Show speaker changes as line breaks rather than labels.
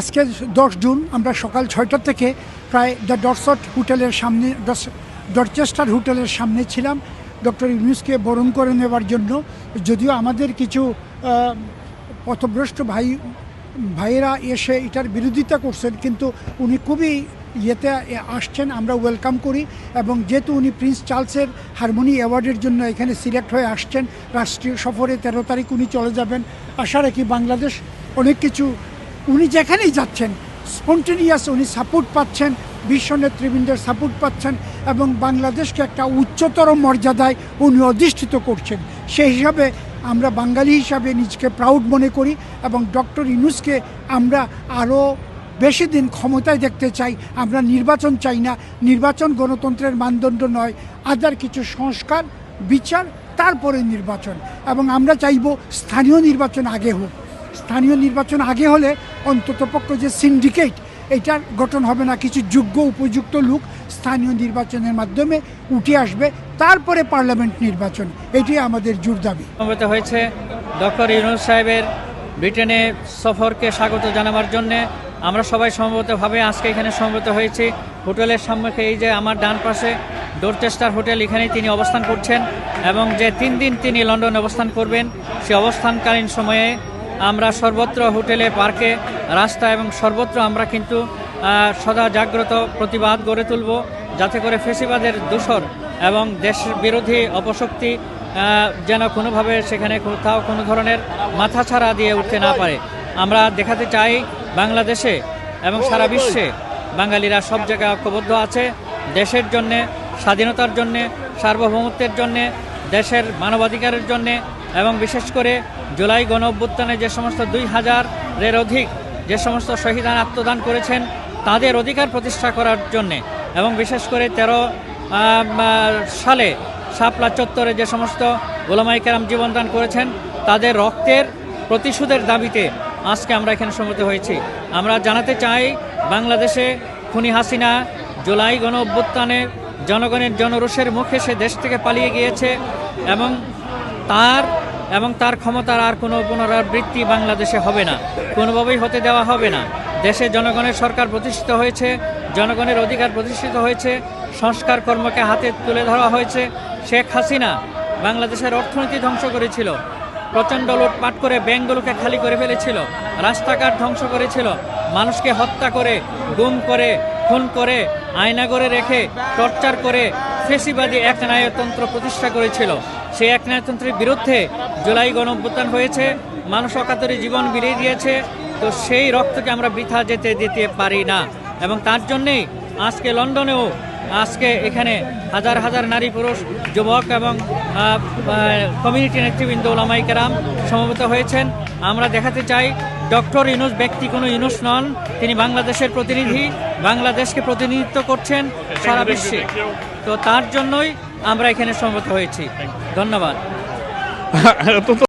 আজকে দশ জুন, আমরা সকাল ছয়টা থেকে প্রায় দ্য ডরসট হোটেলের সামনে ডরচেস্টার হোটেলের সামনে ছিলাম। ডক্টর ইউনুসকে বরণ করে নেওয়ার জন্য। যদিও আমাদের কিছু পথভ্রষ্ট ভাই, ভাইয়েরা এসে এটার বিরোধিতা করছেন, কিন্তু উনি খুবই ইয়েতে আসছেন, আমরা ওয়েলকাম করি। এবং যেহেতু উনি প্রিন্স চার্লসের হারমোনি অ্যাওয়ার্ডের জন্য এখানে সিলেক্ট হয়ে আসছেন, রাষ্ট্রীয় সফরে তেরো তারিখ উনি চলে যাবেন। আশা রাখি বাংলাদেশ অনেক কিছু উনি যেখানেই যাচ্ছেন স্পন্টেনিয়াস উনি সাপোর্ট পাচ্ছেন, বিশ্ব নেতৃবৃন্দের সাপোর্ট পাচ্ছেন এবং বাংলাদেশকে একটা উচ্চতর মর্যাদায় উনি অধিষ্ঠিত করছেন। সেই হিসাবে আমরা বাঙালি হিসাবে নিজকে প্রাউড মনে করি এবং ডক্টর ইনুসকে আমরা আরও বেশি দিন ক্ষমতায় দেখতে চাই। আমরা নির্বাচন চাই না। নির্বাচন গণতন্ত্রের মানদণ্ড নয়। আদার কিছু সংস্কার, বিচার, তারপরে নির্বাচন। এবং আমরা চাইব স্থানীয় নির্বাচন আগে হোক। স্থানীয় নির্বাচন আগে হলে অন্ততপক্ষ যে সিন্ডিকেট এটার গঠন হবে না, কিছু যোগ্য উপযুক্ত লোক স্থানীয় নির্বাচনের মাধ্যমে উঠে আসবে, তারপরে পার্লামেন্ট নির্বাচন এটি আমাদের জোর দাবি।
হয়েছে ডক্টর ইউনুস সাহেবের ব্রিটেনে সফরকে স্বাগত জানাবার জন্য। আমরা সবাই সমবেতভাবে আজকে এখানে সমবেত হয়েছি। হোটেলের সম্মুখে এই যে আমার ডান পাশে ডোরচেস্টার হোটেল, এখানেই তিনি অবস্থান করছেন এবং যে তিন দিন তিনি লন্ডনে অবস্থান করবেন, সে অবস্থানকালীন সময়ে আমরা সর্বত্র হোটেলে, পার্কে, রাস্তা এবং সর্বত্র আমরা কিন্তু সদা জাগ্রত প্রতিবাদ গড়ে তুলব যাতে করে ফেসিবাদের দূষণ এবং দেশ বিরোধী অপশক্তি যেন কোনোভাবে সেখানে কোথাও কোনো ধরনের মাথাছাড়া দিয়ে উঠতে না পারে। আমরা দেখাতে চাই বাংলাদেশে এবং সারা বিশ্বে বাঙালিরা সব জায়গায় ঐক্যবদ্ধ আছে। দেশের জন্যে, স্বাধীনতার জন্যে, সার্বভৌমত্বের জন্যে, দেশের মানবাধিকারের জন্যে এবং বিশেষ করে জুলাই গণ অভ্যুত্থানে যে সমস্ত দুই হাজারের অধিক যে সমস্ত শহীদান আত্মদান করেছেন, তাদের অধিকার প্রতিষ্ঠা করার জন্যে এবং বিশেষ করে তেরো সালে শাপলা চত্বরে যে সমস্ত গোলামাই কেরাম জীবনদান করেছেন, তাদের রক্তের প্রতিশোধের দাবিতে আজকে আমরা এখানে সমবেত হয়েছি। আমরা জানাতে চাই, বাংলাদেশে খুনি হাসিনা জুলাই গণ অভ্যুত্থানে জনগণের জনরোষের মুখে সে দেশ থেকে পালিয়ে গিয়েছে এবং তার এবং তার ক্ষমতার আর কোনো পুনরাবৃত্তি বাংলাদেশে হবে না। কোনোভাবেই হতে দেওয়া হবে না। দেশে জনগণের সরকার প্রতিষ্ঠিত হয়েছে, জনগণের অধিকার প্রতিষ্ঠিত হয়েছে, সংস্কার কর্মকে হাতে তুলে ধরা হয়েছে। শেখ হাসিনা বাংলাদেশের অর্থনীতি ধ্বংস করেছিল, প্রচণ্ড লুটপাট করে ব্যাংকগুলোকে খালি করে ফেলেছিল, রাস্তাঘাট ধ্বংস করেছিল, মানুষকে হত্যা করে, গুম করে, খুন করে আয়নাগরে রেখে, টর্চার করে ফেসিবাদী একনায়তন্ত্র প্রতিষ্ঠা করেছিল। সেই একনায়তন্ত্রের বিরুদ্ধে জুলাই গণ অভ্যুত্থান হয়েছে, মানুষ অকাতরে জীবন বিলিয়ে দিয়েছে, তো সেই রক্তকে আমরা বৃথা যেতে দিতে পারি না। এবং তার জন্যেই আজকে লন্ডনেও, আজকে এখানে হাজার হাজার নারী পুরুষ, যুবক এবং কমিউনিটি নেতৃবৃন্দ, ওলামাই কেরাম সমবেত হয়েছেন। আমরা দেখাতে চাই, ডক্টর ইউনুস ব্যক্তি কোনো ইনুস নন, তিনি বাংলাদেশের প্রতিনিধি, বাংলাদেশকে প্রতিনিধিত্ব করছেন সারা বিশ্বে। তো তার জন্যই আমরা এখানে সম্মত হয়েছি। ধন্যবাদ।